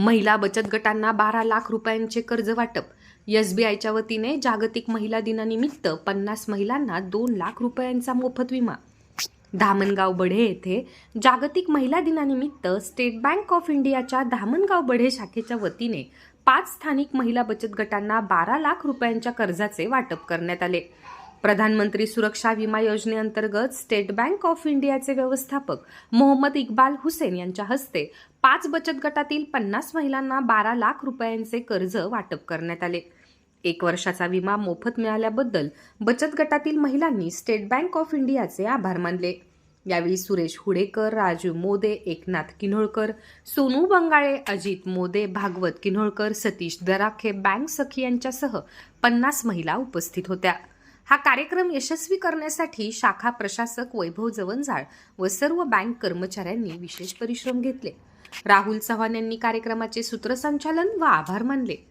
महिला बचत गटांना बारा लाख रुपयांचे कर्ज वाटप. एसबीआयच्या वतीने जागतिक महिला दिनानिमित्त पन्नास महिलांना दोन लाख रुपयांचा मोफत विमा. धामणगाव बढे येथे जागतिक महिला दिनानिमित्त स्टेट बँक ऑफ इंडियाच्या धामणगाव बढे शाखेच्या वतीने पाच स्थानिक महिला बचत गटांना बारा लाख रुपयांच्या कर्जाचे वाटप करण्यात आले. प्रधानमंत्री सुरक्षा विमा योजनेअंतर्गत स्टेट बँक ऑफ इंडियाचे व्यवस्थापक मोहम्मद इक्बाल हुसेन यांच्या हस्ते पाच बचत गटातील पन्नास महिलांना बारा लाख रुपयांचे कर्ज वाटप करण्यात आले. एक वर्षाचा विमा मोफत मिळाल्याबद्दल बचत गटातील महिलांनी स्टेट बँक ऑफ इंडियाचे आभार मानले. यावेळी सुरेश हुडेकर राजू मोदे एकनाथ किन्होळकर सोनू बंगाळे अजित मोदे भागवत किन्होळकर सतीश दराखे बँक सखी यांच्यासह पन्नास महिला उपस्थित होत्या. हा कार्यक्रम यशस्वी करण्यासाठी शाखा प्रशासक वैभव जवंजाळ व सर्व बँक कर्मचाऱ्यांनी विशेष परिश्रम घेतले. राहुल चव्हाण यांनी कार्यक्रमाचे सूत्रसंचालन व आभार मानले.